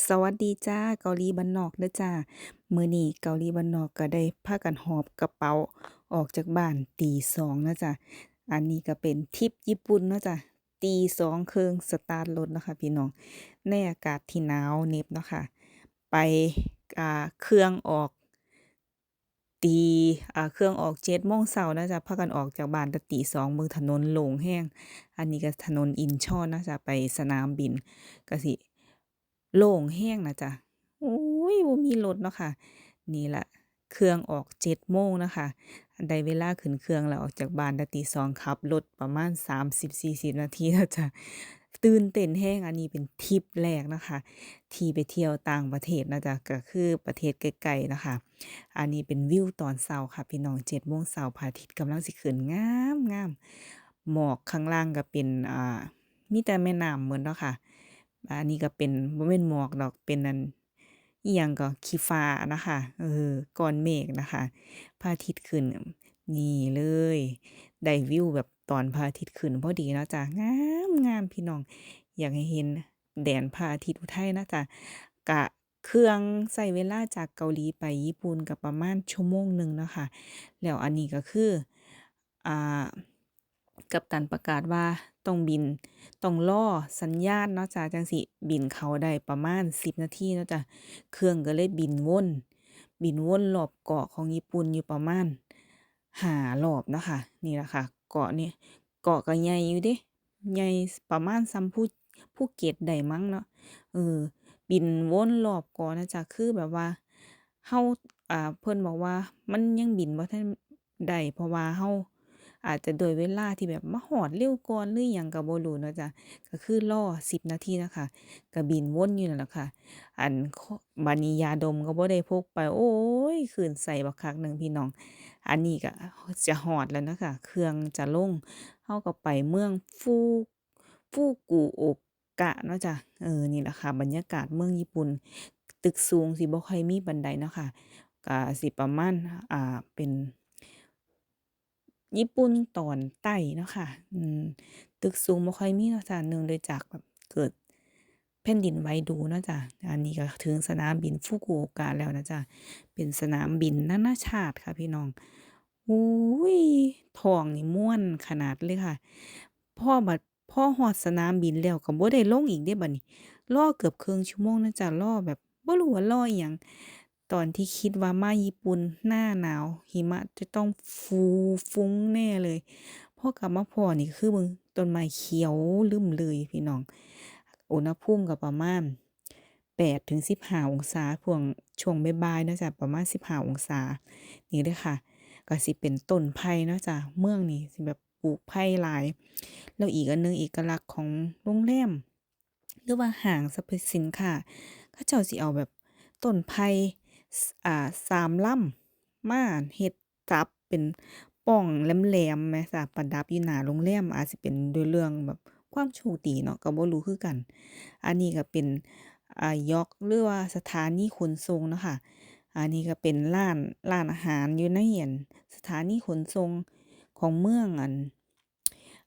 สวัสดีจ้าเกาหลีบ้านนอกเด้อจ้ามือนี้เกาหลีบ้านนอกก็ได้พากันหอบกระเป๋าออกจากบ้านตีสองนะจ้ะอันนี้ก็เป็นทริปญี่ปุ่นนะจ้ะตีสองเครึ่องสตาร์ทรถนะคะพี่น้องในอากาศที่หนาวเน็บเนาะค่ะไปอ่าเครื่องออกตีอ่าเครื่องออก7โมงเช้าเนะจ้ะพากันออกจากบ้านตตีสองเบิ่งถนนโล่งแรงอันนี้ก็ถนนอินชอนนะจ้ะไปสนามบินกสิ โล่งแรงนะจ้ะโอ้ยบ่มีรถเนาะค่ะ นี่ละเครื่องออก7โมงนะคะได้เวลาขึ้นเครื่องแล้วออกจากบ้านต่ตี2ขับรถประมาณ 30-40 นาทีแล้วจ้ะตื่นเต้นแรงอันนี้เป็นทริปแรกนะคะ ที่ไปเที่ยวต่างประเทศนะจ๊ะก็คือประเทศไกลๆนะคะ อันนี้เป็นวิวตอนเช้าค่ะ พี่น้อง7โมงเช้าพระอาทิตย์กำลังสิขึ้นงามๆหมอกข้างล่างก็เป็นอ่ามีแต่แม่น้ำเหมดเนาะค่ะ อันนี้ก็เป็นบ่แม่นหมอกดอกเป็นอันอิหยังก็ขี้ฟ้านะคะเออก้อนเมฆนะคะพระอาทิตย์ขึ้นนี่เลยได้วิวแบบตอนพระอาทิตย์ขึ้นพอดีนะจ้ะงามๆพี่น้อง อยากให้เห็นแดนพระอาทิตย์อุทัยนะจ้ะก็เครื่องใช้เวลาจากเกาหลีไปญี่ปุ่นก็ประมาณชั่วโมงหนึ่งนะคะแล้วอันนี้ก็คืออ่า กัปตันประกาศว่าต้องบินต้องรอสัญญาณเนาะจ้ะจังสิบินเขาได้ประมาณ 10 นาทีเนาะจ้ะเครื่องก็เลยบินวนบินวนรอบเกาะของญี่ปุ่นอยู่ประมาณ5รอบเนาะค่ะนี่แหละค่ะเกาะนี้เกาะก็ใหญ่อยู่เดะใหญ่ประมาณส่ำภูภูเกตได้มั้งเนาะเออบินวนรอบเกาะนะจ้ะคือแบบว่าเราอ่าเพิ่นบอกว่ามันยังบินบ่ทันได้เพราะว่าเรา อาจจะโดยเวลาที่แบบมาฮอดเร็วก่อนหรือหยังก็บ่รู้เนาะจ้ะก็คือรอ10นาทีนะคะก็บินวนอยู่นั่นแหละค่ะ อันบันียาดมก็บ่ได้พกไป โอ๊ยคลื่นไส้บักคักหนึ่งพี่น้อง อันนี้ก็จะฮอดแล้วนะคะ เครื่องจะลงเราก็ไปเมืองฟูฟูกุโอกะเนาะจ้ะเออนี่แหละค่ะ บรรยากาศเมืองญี่ปุ่น ตึกสูงสิบ่ค่อยมีบันไดเนาะค่ะก็สิประมาณอ่าเป็น ญี่ปุ่นตอนใต้เนาะค่ะอืมตึกสูงบ่ค่อยมีเนาะจ้ะเนื่องด้วยจากแบบเกิดแผ่นดินไหวดูเนาะจ้ะอันนี้ก็ถึงสนามบินฟุกุโอกะแล้วนะจ้ะเป็นสนามบินนานาชาติค่ะพี่น้องโอ้ยทองนี่ม่วนขนาดเลยค่ะพ่อบัดพ่อฮอดสนามบินแล้วก็บ่ได้ลงอีกเดะบัดนี้รอเกือบครึ่งชั่วโมงนะจ้ะรอแบบบ่รู้ว่ารออิหยัง ตอนที่คิดว่ามาญี่ปุ่นหน้าหนาว หิมะจะต้องฟูฟุ้งแน่เลยพอกลับมาพอนี่คือเบิ่งต้นไม้เขียวรึมเลยพี่น้อง อุณหภูมิก็ประมาณ8-15องศาพวงช่วงบ่ายๆนะจ้ะประมาณ15องศา นี่เด้อค่ะ ก็สิเป็นต้นไผ่นะจ้ะเมืองนี่สิแบบปลูกไผ่หลาย แล้วอีกอันนึงเอกลักษณ์ของโรงแรมหรือว่าห้างสรรพสินค้าเขาเจ้าสิเอาแบบต้นไผ่ อ่า3ลำมาเฮ็ดจับเป็นป้องแหลมๆแหมจ้ะประดับอยู่หน้าโรงแรมอาจสิเป็นด้วยเรื่องแบบความโชคดีเนาะก็บ่รู้คือกัน อันนี้ก็เป็นอ่ายอกหรือว่าสถานีขนส่งเนาะค่ะ อันนี้ก็เป็นร้านร้านอาหารอยู่ในอั่นสถานีขนส่งของเมืองอัน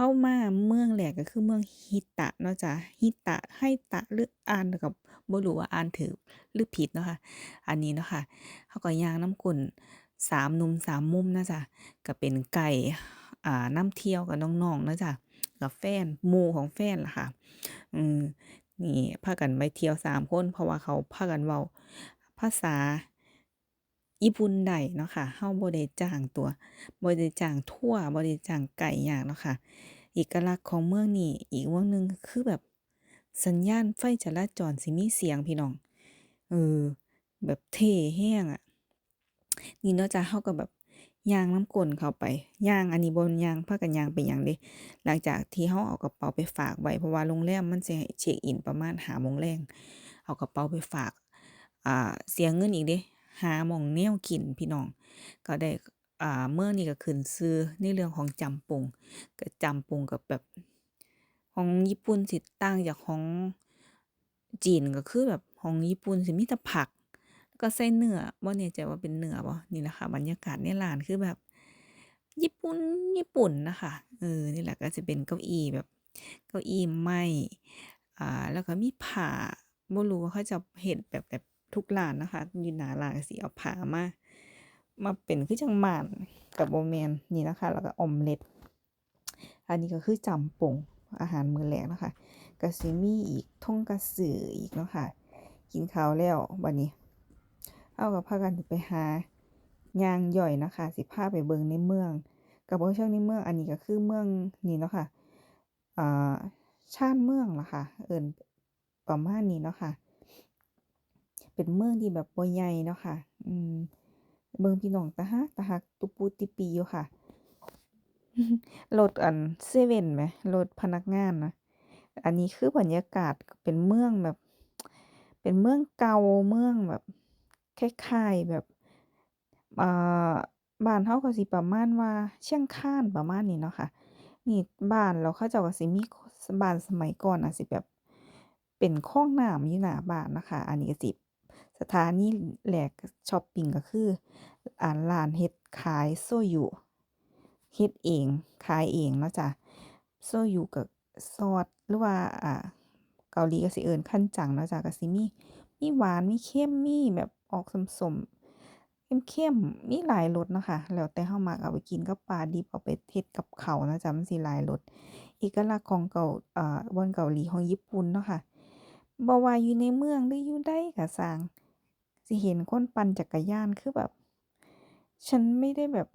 เฮามาเมืองแรกก็คือเมืองฮิตะเนาะจ้ะฮิตะไฮตะหรืออ่านก็บ่รู้ว่าอ่านถูกหรือผิดเนาะค่ะอันนี้เนาะค่ะเฮาก็ย่างน้ำก้น3หนุ่ม3มุมนะจ้ะก็เป็นไกด์อ่าน้ำเที่ยวกับน้องๆนะจ้ะกับแฟนหมู่ของแฟนล่ะค่ะอืมนี่พากันไปเที่ยว3คนเพราะว่าเขาพากันเว้าภาษา ญี่ปุ่นได้เนาะค่ะเฮาบ่ได้จ้างตัวบ่ได้จ้างทั่วบ่ได้จ้างไกด์หยังเนาะค่ะเอกลักษณ์ของเมืองนี้อีกเมืองหนึ่งคือแบบสัญญาณไฟจราจรสิมีเสียงพี่น้อง เออ แบบเท่แรงอะนี่เนาะจ้ะเฮาก็แบบยางน้ำก้นเข้าไปย่างอันนี้บ่ย่างพากันยางไปหยังเดะหลังจากที่เฮาเอากระเป๋าไปฝากไว้เพราะว่าโรงแรมมันสิให้เช็กอินประมาณ5โมงแลงเอากระเป๋าไปฝาก อ่า เสียเงินอีกเดะ หาหม้องแนวกินพี่น้อง ก็ได้อ่าเมื่อนี้ก็ขึ้นชื่อในเรื่องของจำปุงก็จำปุงกับแบบของญี่ปุ่นสิต่างจากของจีนก็คือแบบของญี่ปุ่นสิมีแต่ผัก ก็ใส่เนื้อบ่แน่ใจว่าเป็นเนื้อบ่นี่แหละค่ะบรรยากาศในร้านคือแบบ ญี่ปุ่นญี่ปุ่นนะคะเออนี่แหละก็สิเป็นเก้าอี้แบบ เก้าอี้ไม้อ่าแล้วก็มีผ้าบ่รู้ว่าเขาจ้าเฮ็ดแบบแบบ ทุกร้านนะคะ อยู่หนาร้านสิเอาผ้ามามาเป็นคือจั่งม่านก็บ่แมนนี่นะคะ แล้วก็ออมเล็ตอันนี้ก็คือจำป่งอาหารมื้อแลงเนาะค่ะก็สิมีอีกทงคัตสึอีกเนาะค่ะ กินข้าวแล้วบัดนี้เราก็พากันไปหายางย่อยนะคะ สิพาไปเบิงในเมืองก็บ่เชิงในเมืองอันนี้ก็คือเมืองนี่เนาะค่ะอ่าชานเมืองละค่ะเอินประมาณนี้เนาะค่ะ เป็นเมืองที่แบบบ่ใหญ่เนาะค่ะ อืมเบิ่งพี่น้องตารักตารักตุปูติปีอยู่ค่ะรถอันเซเว่นแหมรถพนักงานนะอันนี้คือบรรยากาศเป็นเมืองแบบ เป็นเมืองเก่าเมืองแบบคล้ายๆแบบอ่าบ้านเราก็สิประมาณว่าเชียงคานประมาณนี้เนาะค่ะ นี่บ้านแล้วเขาเจ้าก็สิมีบ้านสมัยก่อนน่ะสิแบบเป็นคลองน้ำอยู่หน้าบ้านนะคะ อันนี้ก็สิ สถานีแรกช็อปปิ้งก็คืออ่าร้านเฮ็ดขายโซยุเฮ็ดเอง ขายเองเนาะจ้ะโซยุก็ซอสหรือว่าอ่าเกาหลีก็สิเอิ้นคันจังเนาะจ้ะก็สิมีมีหวานมีเค็มมีแบบออกส้มเข้มๆมีหลายรสเนาะค่ะแล้วแต่เรามักเอาไปกินกับปลาดิบเอาไปเฮ็ดกับข้าวนะจ้ะมันสิหลายรสเอกลักษณ์ของเกาอ่าบนเกาหลีของญี่ปุ่นเนาะค่ะบ่ว่าอยู่ในเมืองหรืออยู่ใดก็สร้าง สิเห็นคนปั่นจักรยานคือแบบ ฉันไม่ได้แบบ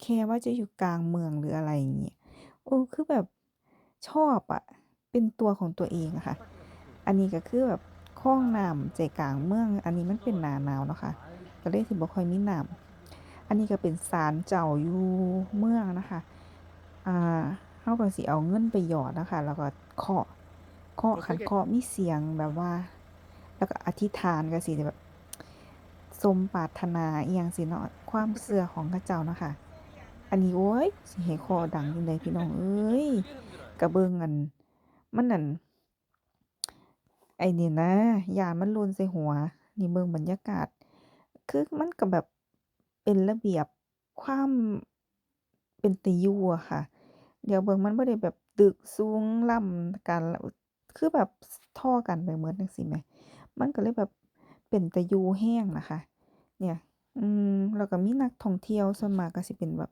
แคร์ว่าจะอยู่กลางเมืองหรืออะไรอย่างเงี้เออคือแบบชอบอะเป็นตัวของตัวเองอะค่ะ อันนี้ก็คือแบบคลองน้ำใจกลางเมือง อันนี้มันเป็นนาหนาวเนาะค่ะก็เลยสิบ่ค่อยมีน้ำอันนี้ก็เป็นศาลเจ้าอยู่เมืองนะคะอ่าเราก็สิเอาเงินไปหยอดนะคะ แล้วก็เคาะเคาะคันเคาะมีเสียงแบบว่า แล้วก็อธิษฐานก็สิแบบ สมปรารถนาอิหยังซี้เนาะความเชื่อของเขาเจ้าเนาะค่ะอันนี้โอ๊ยสิให้คาะดังจั่งใดพี่น้องเอ้ยก็เบิ่งอันมันนั่นไอ้นี่นะยานมันล่นใส่หัว นี่เบิ่งบรรยากาศ คือมันก็แบบเป็นระเบียบความเป็นตาอยู่อะค่ะ เดี๋ยวเบิงมันบ่ได้แบบตึกสูงล้ำกันคือแบบท่อกันไปหมดจั่งซี้แหม มันก็เลยแบบเป็นตาอยู่แรงนะคะ เนี่ย อืมแล้วก็มีนักท่องเที่ยวส่วนมากก็สิเป็นแบบ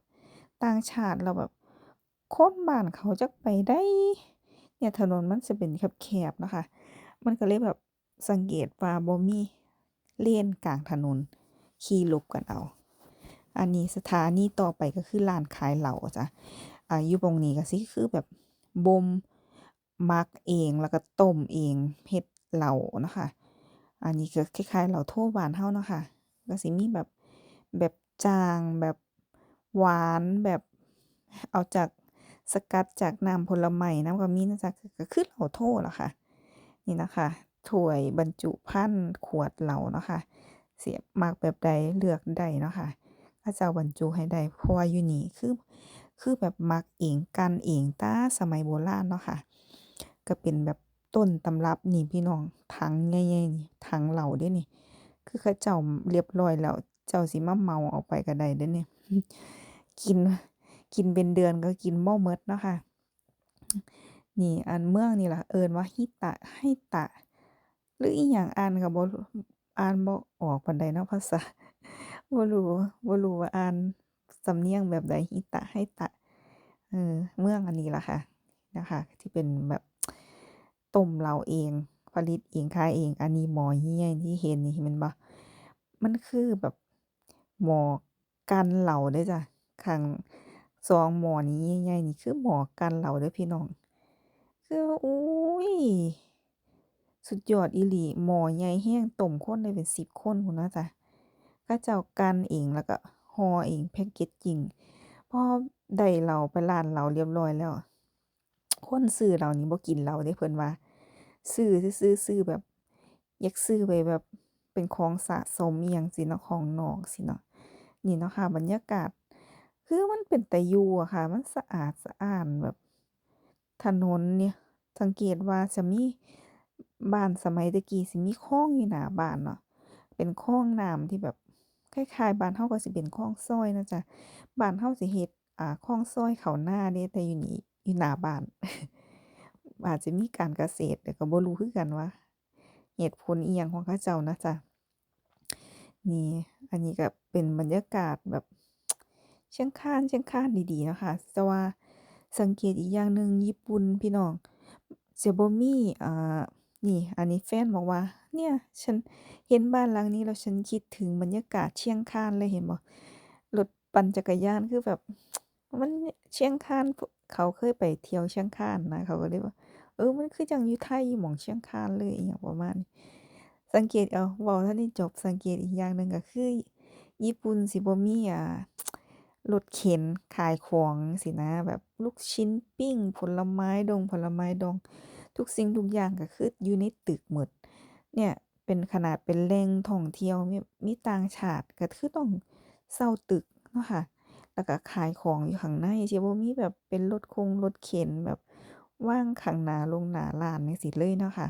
ต่างชาติแล้วแบบคนบ้านเขาจักไปได้ เนี่ยถนนมันสิเป็นแคบๆนะคะ มันก็เลยแบบสังเกตว่าบ่มีเลนกลางถนนขี่ลบกันเอา อันนี้สถานีต่อไปก็คือร้านขายเหล้าจ้ะอ่าอยู่หม้องนี้ก็สิคือแบบบ่มมักเองแล้วก็ต้มเองเฮ็ดเหล้านะคะ อันนี้ก็คล้ายๆเหล้าโทบานเรานะคะ ก็สิมีแบบแบบจางแบบหวานแบบเอาจากสกัดจากน้ำผลไม้น้ำก็มีนะจ๊ะก็คือเหล้าโทล่ะค่ะ นี่นะคะถ้วยบรรจุภัณฑ์ขวดเหล้าเนาะค่ะสิมักแบบใดเลือกได้เนาะค่ะเขาเจ้าบรรจุให้ได้เพราะว่าอยู่นี่คือคือแบบหมักเองกันเองต่สมัยโบราณเนาะค่ะ ก็เป็นแบบต้นตำรับนี่พี่น้องถังใหญ่ๆนี่ถังเหล้าเดะนี่ คือเขาเจ้าเรียบร้อยแล้ว เจ้าสิมาเมาเอาไปก็ได้เด้อนี่ยกินกินเป็นเดือนก็กินบ่หมดเนาะค่ะ นี่อันเมืองนี่ล่ะเอินว่าฮิตะไฮตะ หรืออิหยังอ่านก็บ่อ่านบ่ออกปานใดเนาะภาษาบ่รู้บ่รู้ว่าอ่านสำเนียงแบบใดฮิตะไฮตะเออเมืองอันนี้ล่ะค่ะนะคะที่เป็นแบบต้มเหล้าเอง ผลิตเองขายเอง อันนี้หมอใหญ่ที่เห็นนี่แม่นบ่มันคือแบบหมอกันเหล้าเด้จ้ะข้างหมอนี้ใหญ่ๆนี่คือหมอกันเหล้าเด้อพี่น้อง คือโอ๊ยสุดยอดอีหลีหม้อใหญ่แรงต้มคนได้เป็น10คนพู้นเนะจ้ะเขาเจ้ากันเองแล้วก็ห่อเอง packaging พอได้เหล้าไปร้านเหล้าเรียบร้อยแล้ว คนซื้อเหล้านี่บ่กินเหล้าเดะเพิ่นว่า ซื้อซื่อๆซื้อแบบ อยากซื้อไว้แบบเป็นของสะสมอิหยังซี้เนาะของนอกซี้เนาะนี่เนาะค่ะบรรยากาศ คือมันเป็นแตาอยู่อะค่ะ มันสะอาดสะอ้านแบบ ถนนเนี่ย สังเกตว่าจะมีบ้านสมัยต่กี้สิมีคลองอยู่หน้าบ้านเนาะเป็นคลองน้ำที่แบบคล้ายๆบ้านเราก็สิเป็นคลองซอยนะจ้ะบ้านเราสิเฮ็ดอ่าคลองซอยเข้านาเดะแต่อยู่นี่อยู่หน้าบ้าน อาจจะมีการเกษตรแต่ก็บ่รู้คือกันว่า เหตุผลอิหยังของเขาเจ้านะจ๊ะนี่ อันนี้ก็เป็นบรรยากาศแบบ เชียงคานเชียงคานดีๆนะคะแต่ว่าสังเกตอีกอย่างหนึ่งญี่ปุ่นพี่น้องจะบ่มีอ่านี่อันนี้แฟนบอกว่า เนี่ย ฉันเห็นบ้านหลังนี้แล้วฉันคิดถึงบรรยากาศเชียงคานเลยเห็นบ่รถปั่นจักรยานคือแบบ มันเชียงคานเขาเคยไปเที่ยวเชียงคานนะ เขาก็เลยว่า เออ มันคือจั่งอยู่ไทยหมองเชียงคานเลยอิหยังประมาณนี้สังเกตเอาเว้าทันได้จบสังเกตอีกอย่างหนึ่งก็คือ ญี่ปุ่นสิบ่มีอ่ารถเข็นขายของจั่งซี้นะ แบบลูกชิ้นปิ้ง ผลไม้ดองผลไม้ดอง ทุกสิ่งทุกอย่างก็คืออยู่ในตึกหมด เนี่ยเป็นขนาดเป็นแหล่งท่องเที่ยวมีมีต่างชาติก็คือต้องเช่าตึกเนาะค่ะ แล้วก็ขายของอยู่ข้างในสิบ่มีแบบเป็นรถคงรถเข็นแบบ ว่างข้างหนาโรงหนาร้านจั่งซี้เลยเนาะค่ะ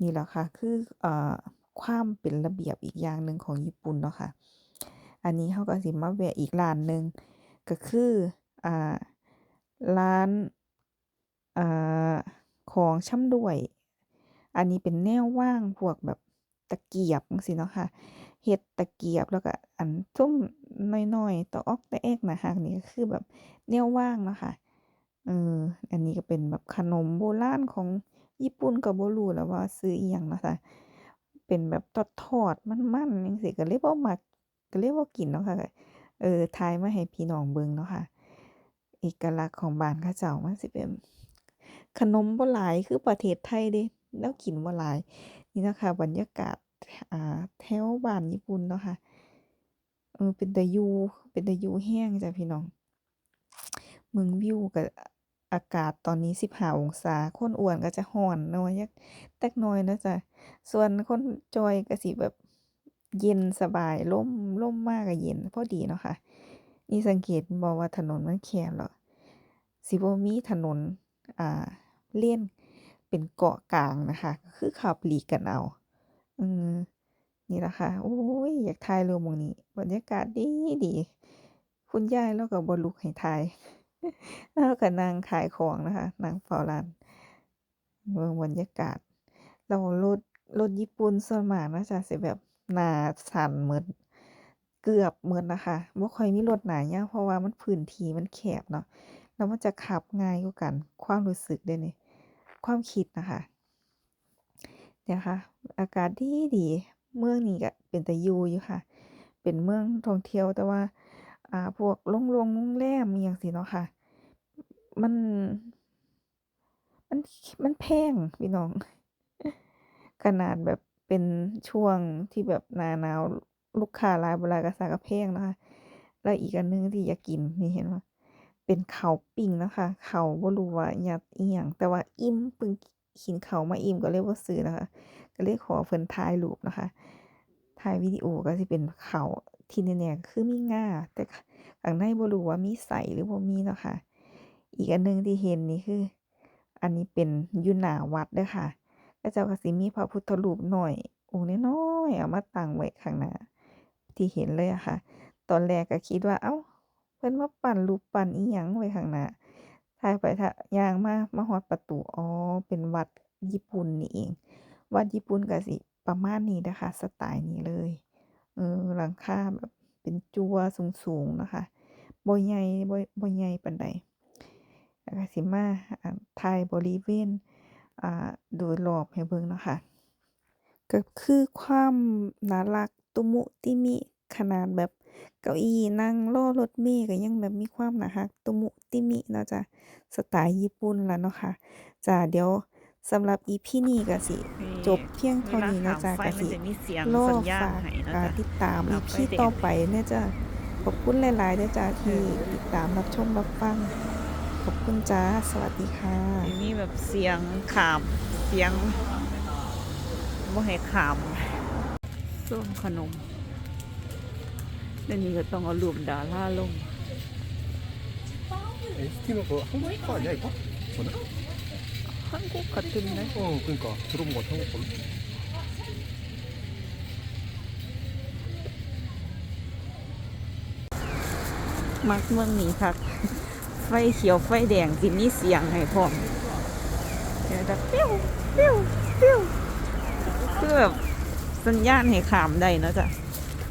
นี่แหละค่ะ คืออ่าความเป็นระเบียบอีกอย่างหนึ่งของญี่ปุ่นเนาะค่ะ อันนี้เราก็สิมาแวะอีกร้านหนึ่งก็คืออ่าร้านอ่าของช่ำร่วย อันนี้เป็นแนววางพวกแบบตะเกียบจังซี้เนาะค่ะเฮ็ดตะเกียบแล้วก็อันซุ่มน้อยๆตะออกตะแอกนะคะนี่ก็คือแบบแนววางเนาะค่ะ เออ อันนี้ก็เป็นแบบขนมโบราณของญี่ปุ่นก็บ่รู้แหล้วว่าชื่ออิหยังเนาะค่ะเป็นแบบทอดๆมันๆจั่งซี้ก็เลยบ่ามักก็เลยบ่ากินเนาะค่ะ เออถ่ายมาให้พี่น้องเบิ่งเนาะค่ะเอกลักษณ์ของบ้านเขาเจ้ามันสิเป็นขนมบ่หลายคือประเทศไทยเดะแนวกินบ่หลาย นี่นะคะบรรยากาศอ่าแถวบ้านญี่ปุ่นเนาะค่ะเออเป็นตาอยู่เป็นตาอยู่แรงจ้ะพี่น้องเบิ่งวิวก็ อากาศตอนนี้15องศา คนอ้วนก็จะร้อนน่อยจักจักน่อยนะจ้ะส่วนคนจอยก็สิแบบเย็นสบายลมลมมากก็เย็นพอดีเนาะค่ะ นี่สังเกตบ่ว่าถนนมันแคบแล้วสิบมีถนนอ่าเลี้ยนเป็นเกาะกลางนะคะก็คือขับหลีกกันเอาอืมนี่ล่ะค่ะโอ๊ยอยากถ่ายรูปมงนี้บรรยากาศดีดี คุณยายเลาก็บ่ลุกให้ถ่าย เลาก็นั่งขายของนะคะนั่งเฝ้าร้านเบิ่งบรรยากาศแล้วรถรถญี่ปุ่นส่วนมากเนาะจ้ะสิแบบหนาสั้นหมดเกือบเหมดน่ะคะบ่ค่อยมีรถหน้ายาวเพราะว่ามันพื้นที่มันแคบเนาะแล้วมันจะขับง่ายกว่ากัน ความรู้สึกเดะนี่ความคิดนะคะเนี่ยค่ะ อากาศดีดีเมืองนี้ก็เป็นตาอยู่อยู่ค่ะ เป็นเมืองท่องเที่ยวแต่ว่า อ่า พวกโรงลงโรงแรมอิหยังซี้เนาะค่ะ มัน มัน มันแพงพี่น้อง ขนาดแบบเป็นช่วงที่แบบหนาหนาวลูกค้าหลายบ่หลายก็ซักก็แพงนะคะ แล้วอีกอันหนึ่งที่อยากกินนี่เห็นบ่เป็นเขาปิ้งนะค่ะข้าบ่รู้ว่ายัดอิหยังแต่ว่าอิ่มเพิ่งกินเขามาอิ่มก็เลยบ่าซื้อนะคะ ก็เลยกขอเพิ่นถ่ายรูปนะคะถ่ายวิดีโอก็สิเป็นเขา ที่แน่ๆคือมีงาแต่ข้างในบ่รู้ว่ามีไส้หรือบ่มีเนาะค่ะ อีกอันนึงที่เห็นนี่คือ อันนี้เป็นยู่หน้าวัดเด้อค่ะเขาเจ้าก็สิมีพระพุทธรูปหน้อยองค์น้อยๆเอามาตั้งไว้ข้างหน้าที่เห็นเลยอะค่ะ ตอนแรกก็คิดว่าเอ้า เพิ่นมาปั้นรูปปั้นอิหยังไว้ข้างหน้าถ่ายไปถ่ายยางมามาฮอดประตูอ๋อเป็นวัดญี่ปุ่นนี่เอง วัดญี่ปุ่นก็สิประมาณนี้เด้อค่ะสไตล์นี้เลย ออหลังคาแบบเป็นจัวสูงๆเนะคะบ่ใหญ่บ่บ่ใหญ่ปานใดแล้วก็สิมาอ่าถ่ายบริเวณอ่าโดยรอบให้เบิ่งเนาะค่ะก็คือความน่ารักตุมุติมิขนาดแบบเก้าอี้นั่งรอรถเมล์ก็ยังแบบมีความน่ารักตุมุติมิเนาะจ้ะสไตล์ญี่ปุ่นละเนาะค่ะจ้ะเดี๋ยว สำหรับอีพี่นี่ก็สิ จบเพียงเท่านี้นะจ๊ะก็สิโลกฝากการติดตามอีพี่ต่อไปเนี่ยจ้ะขอบคุณหลายๆด้จ้ะที่ติดตามรับชมรับฟัง ขอบคุณจ้าสวัสดีค่ะนี่แบบเสียงขามเสียงโมให้ขามส้มขนมเดี๋วนี่ก็ต้องเอารวมดาล่าลงえ、好きな子は、ほんまに可ใหญ่うだ。 한국 같은데? 어 그러니까 들어본 것 같아 한국 걸로 มักเมืองนี้คัก ไฟเขียวไฟแดงสิมีเสียงให้พร้อมเดี๋ยวจะปิ้วปิ้วปิ้ว คือแบบสัญญาณให้ขามได้เนาะจ้ะ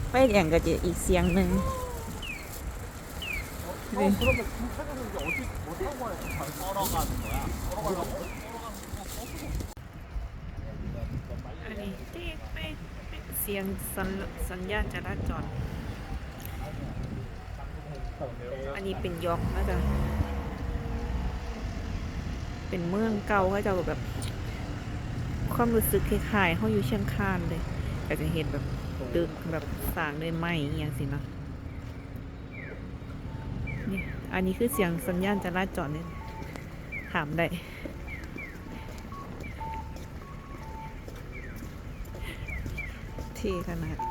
ไฟแดงก็จะอีกเสียงหนึ่งนี่ 그러면 차량은 이제 어디 뭐 타고 가야 돼? 걸어가는 거야? 걸어가라고? สียงสัญสญญาณจราจร อันนี้เป็นยอกนะจ๊ะเป็นเมืองเก่าเขาจะแบบ ความรู้สึกคล้ายๆเขาอยู่เชียงคานเลยก็จะเห็นแบบตึกแบบสร้างด้วยไม้อย่างสินะนี่อันนี้คือเสียงสัญญาณจราจรเนี่ยถามได้ ท่ขนาด